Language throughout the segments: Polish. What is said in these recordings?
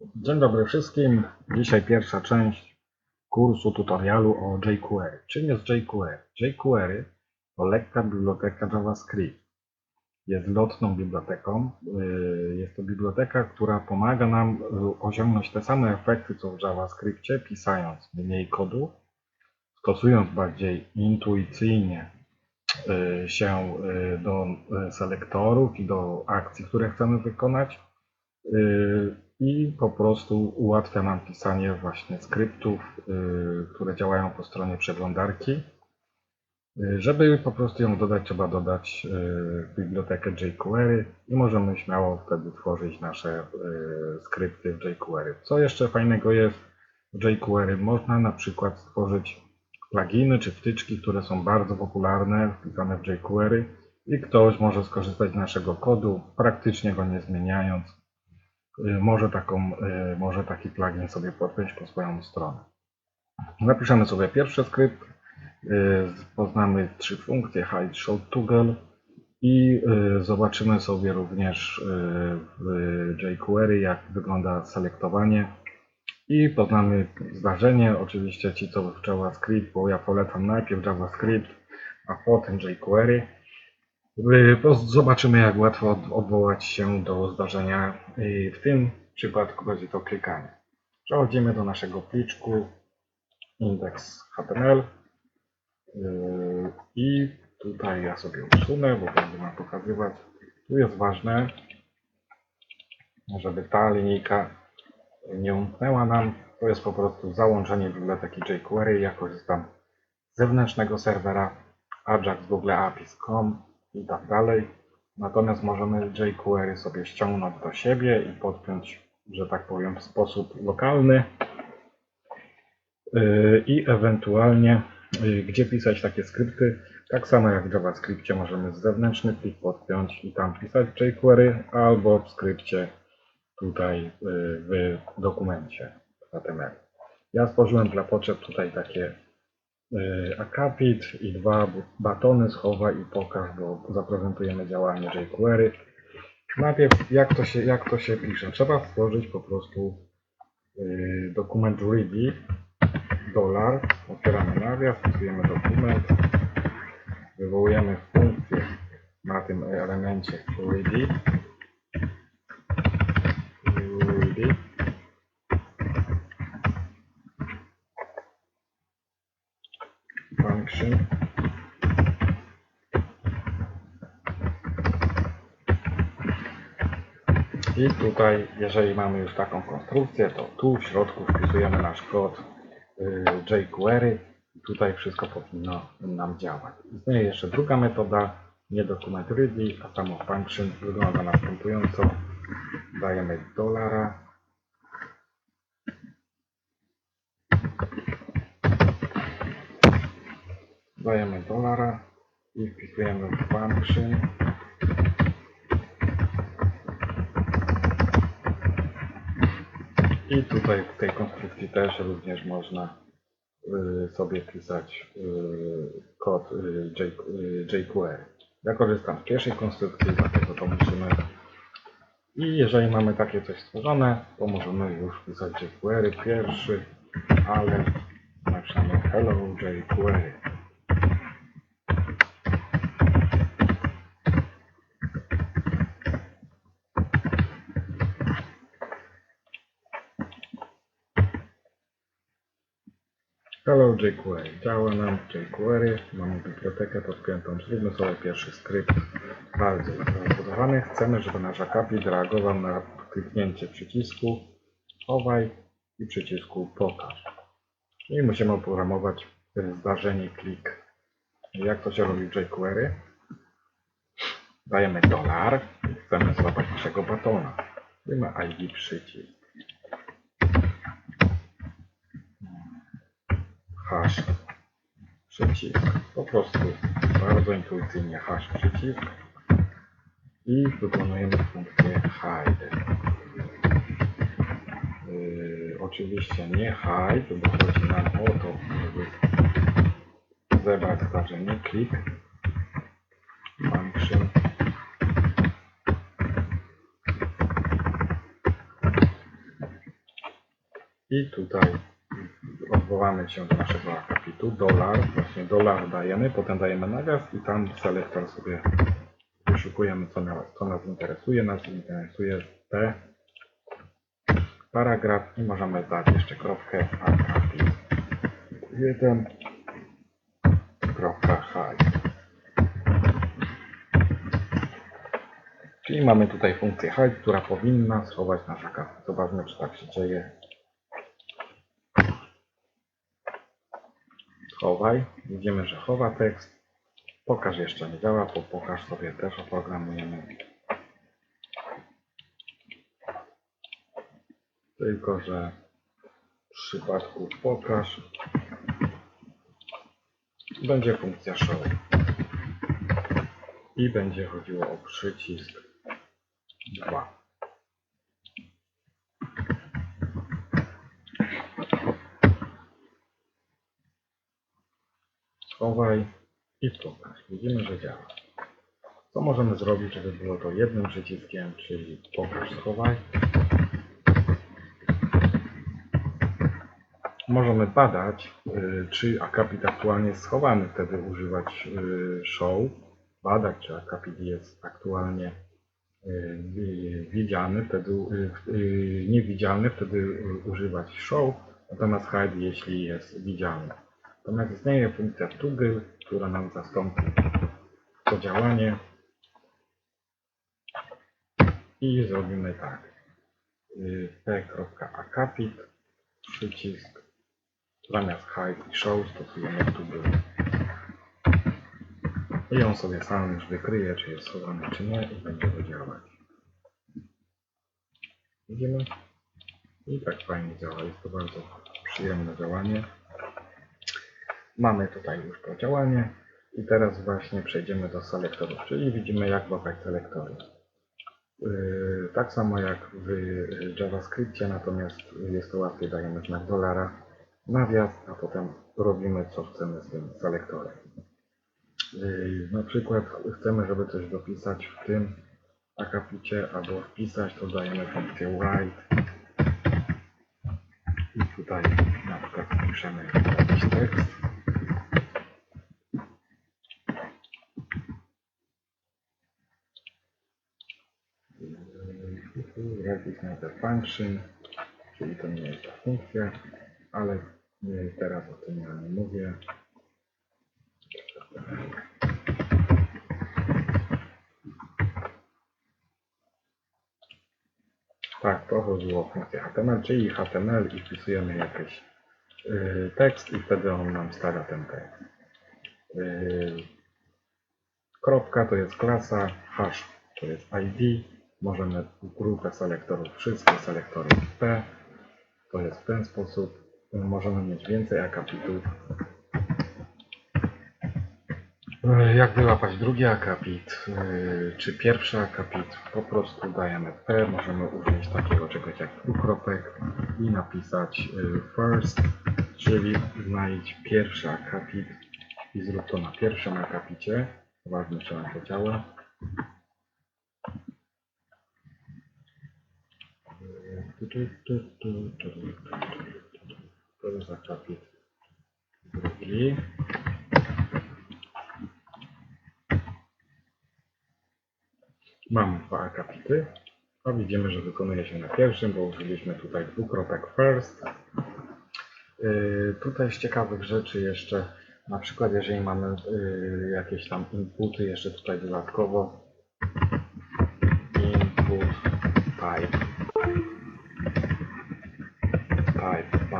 Dzień dobry wszystkim. Dzisiaj pierwsza część kursu tutorialu o jQuery. Czym jest jQuery? jQuery to lekka biblioteka JavaScript. Jest lotną biblioteką. Yy, Jest to biblioteka, która pomaga nam yy, osiągnąć te same efekty co w JavaScriptie, pisając mniej kodu, stosując bardziej intuicyjnie yy, się do selektorów i do akcji, które chcemy wykonać. Yy, i po prostu ułatwia nam pisanie właśnie skryptów, yy, które działają po stronie przeglądarki. Yy, Żeby po prostu ją dodać, trzeba dodać bibliotekę jQuery i możemy śmiało wtedy tworzyć nasze skrypty w jQuery. Co jeszcze fajnego jest w jQuery? Można na przykład stworzyć pluginy czy wtyczki, które są bardzo popularne, wpisane w jQuery i ktoś może skorzystać z naszego kodu, praktycznie go nie zmieniając może, taką, y, może taki plugin sobie podpiąć po swoją stronę. Napiszemy sobie pierwszy skrypt, y, poznamy trzy funkcje hide, show, toggle i y, zobaczymy sobie również y, w jQuery jak wygląda selektowanie i poznamy zdarzenie. Oczywiście ci co w JavaScript, bo ja polecam najpierw JavaScript, a potem jQuery. Y, po- Zobaczymy, jak łatwo od- odwołać się do zdarzenia. Y, W tym przypadku będzie to klikanie. Przechodzimy do naszego pliczku index.html y, i tutaj ja sobie usunę, bo będzie nam pokazywać. Tu jest ważne, żeby ta linijka nie umknęła nam. To jest po prostu załączenie biblioteki jQuery. Ja korzystam z zewnętrznego serwera Ajax APIs.com i tak dalej. Natomiast możemy jQuery sobie ściągnąć do siebie i podpiąć, że tak powiem, w sposób lokalny. Yy, I ewentualnie, yy, gdzie pisać takie skrypty, tak samo jak w JavaScriptie możemy z zewnętrzny plik podpiąć i tam pisać jQuery, albo w skrypcie tutaj yy, w dokumencie HTML. Ja stworzyłem dla potrzeb tutaj takie y, akapit i dwa batony schowaj i pokaż, bo zaprezentujemy działanie jQuery. Najpierw jak to się, jak to się pisze? Trzeba stworzyć po prostu y, dokument ready, dolar, otwieramy nawias, wpisujemy dokument, wywołujemy funkcję na tym elemencie ready function I tutaj, jeżeli mamy już taką konstrukcję, to tu w środku wpisujemy nasz kod y, jQuery tutaj wszystko powinno nam działać. Istnieje jeszcze druga metoda, nie dokument ready, a samo function wygląda następująco. Dajemy dolara. Dajemy dolara i wpisujemy function. I tutaj w tej konstrukcji też również można y, sobie pisać y, kod y, J- y, jQuery. Ja korzystam z pierwszej konstrukcji, dlatego to musimy. I jeżeli mamy takie coś stworzone, to możemy już pisać jQuery pierwszy, ale napiszemy hello jQuery. Hello jQuery. Działa nam jQuery. Mamy bibliotekę podpiętą. Zróbmy sobie pierwszy skrypt bardzo rozbudowany. Chcemy, żeby nasz akapit reagował na kliknięcie przycisku chowaj i przycisku pokaż. I musimy oprogramować zdarzenie klik. Jak to się robi w jQuery? Dajemy dolar i chcemy złapać naszego batona. Dajemy ID przycisk. Hash przycisk. Po prostu bardzo intuicyjnie hash przycisk i wykonujemy funkcję hide. Yy, oczywiście nie hide, bo chodzi nam o to, żeby zebrać zdarzenie klik function I tutaj odwołamy się do naszego akapitu, dolar, właśnie dolar dajemy, potem dajemy nawias i tam selektor sobie wyszukujemy, co nas, co nas interesuje. Nas interesuje P, paragraf i możemy dać jeszcze kropkę akapit 1, kropka high. Czyli mamy tutaj funkcję hide, która powinna schować nasz akapit. Zobaczmy, czy tak się dzieje. Schowaj. Widzimy, że chowa tekst. Pokaż jeszcze nie działa, bo pokaż sobie też oprogramujemy. Tylko, że w przypadku pokaż będzie funkcja show. I będzie chodziło o przycisk 2. Schowaj i pokaż. Widzimy, że działa. Co możemy zrobić, żeby było to jednym przyciskiem, czyli pokaż, schowaj. Możemy badać, y, czy akapit aktualnie jest schowany, wtedy używać y, show, badać, czy akapit jest aktualnie y, wi- widzialny, wtedy niewidzialny, wtedy używać show, natomiast hide, jeśli jest widzialny. Natomiast istnieje funkcja toggle, która nam zastąpi to działanie i zrobimy tak. Y, p.akapit przycisk zamiast hide i show stosujemy toggle. I on sobie sam już wykryje, czy jest schowany, czy nie i będzie to działać. Widzimy? I tak fajnie działa. Jest to bardzo przyjemne działanie. Mamy tutaj już to działanie i teraz właśnie przejdziemy do selektorów, czyli widzimy jak łapać selektory. Yy, Tak samo jak w JavaScriptie, natomiast jest to łatwiej, dajemy znak dolara, nawias, a potem robimy co chcemy z tym selektorem. Yy, Na przykład chcemy, żeby coś dopisać w tym akapicie albo wpisać, to dajemy funkcję write i tutaj na przykład wpiszemy jakiś tekst. Not a function, czyli to nie jest ta funkcja, ale teraz o tym ja nie mówię. Tak, to chodziło o funkcję HTML, czyli HTML i wpisujemy jakiś y, tekst i wtedy on nam stawia ten tekst. Y, kropka to jest klasa, hash to jest ID, możemy grupę selektorów, wszystkie selektory P, to jest w ten sposób, możemy mieć więcej akapitów. E, Jak wyłapać drugi akapit, e, czy pierwszy akapit, po prostu dajemy P, możemy użyć takiego czegoś jak dwukropek i napisać e, first, czyli znajdź pierwszy akapit i zrób to na pierwszym akapicie. Ważne, czy nam to działa. To jest akapit drugi. Mamy dwa akapity. A widzimy, że wykonuje się na pierwszym, bo użyliśmy tutaj dwukropek first. Yy, tutaj z ciekawych rzeczy jeszcze, na przykład jeżeli mamy yy, jakieś tam inputy jeszcze tutaj dodatkowo.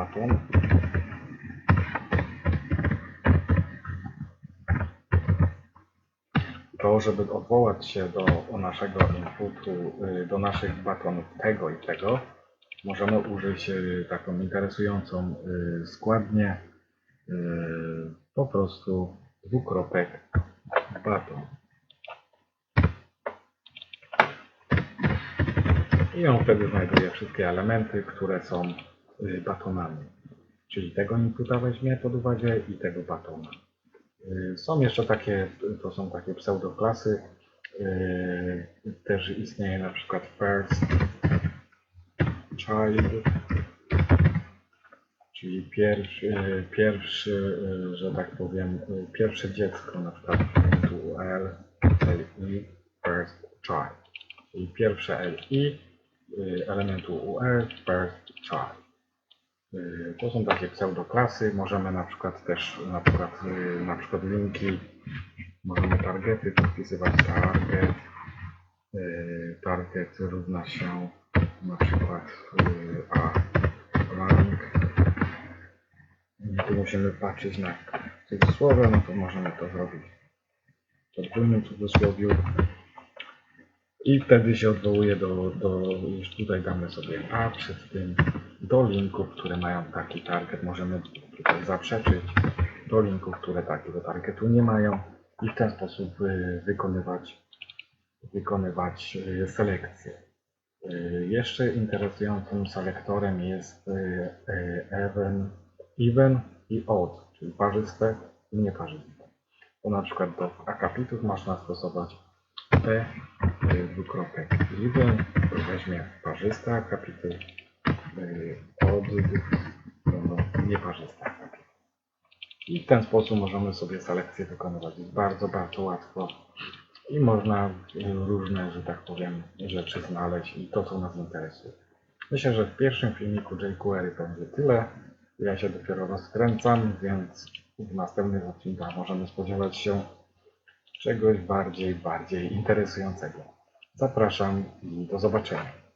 Button. to, żeby odwołać się do naszego inputu, y, do naszych batonów tego i tego, możemy użyć y, taką interesującą y, składnię po prostu dwukropek baton. I on wtedy znajduje wszystkie elementy, które są batonami. Czyli tego inputa weźmie pod uwagę i tego batona. Y, Są jeszcze takie, to są takie pseudoklasy. y, Też istnieje na przykład first child Czyli pierwszy, pierwszy, y, że tak powiem, y, pierwsze dziecko, na przykład UL, LI, first child. Czyli pierwsze LI y, elementu UL, first child. Y, To są takie pseudoklasy. Możemy na przykład też na przykład, y, na przykład linki, możemy targety podpisywać target. y, Target równa się na przykład a rank. Tu musimy patrzeć na cudzysłowie, no to możemy to zrobić w podwójnym cudzysłowiu. I wtedy się odwołuje do, do, już tutaj damy sobie a przed tym, do linków, które mają taki target. Możemy tutaj zaprzeczyć do linków, które takiego targetu nie mają i w ten sposób y, wykonywać, wykonywać y, selekcję. Y, Jeszcze interesującym selektorem jest even, even i odd, czyli parzyste i nieparzyste. To na przykład do akapitów można stosować p dwukropek even, to weźmie parzyste akapity, odd będą nieparzyste akapity. I w ten sposób możemy sobie selekcję wykonywać. Jest bardzo, bardzo łatwo i można różne, że tak powiem, rzeczy znaleźć i to, co nas interesuje. Myślę, że w pierwszym filmiku jQuery będzie tyle. Ja się dopiero rozkręcam, więc w następnych odcinkach możemy spodziewać się czegoś bardziej, bardziej interesującego. Zapraszam i do zobaczenia.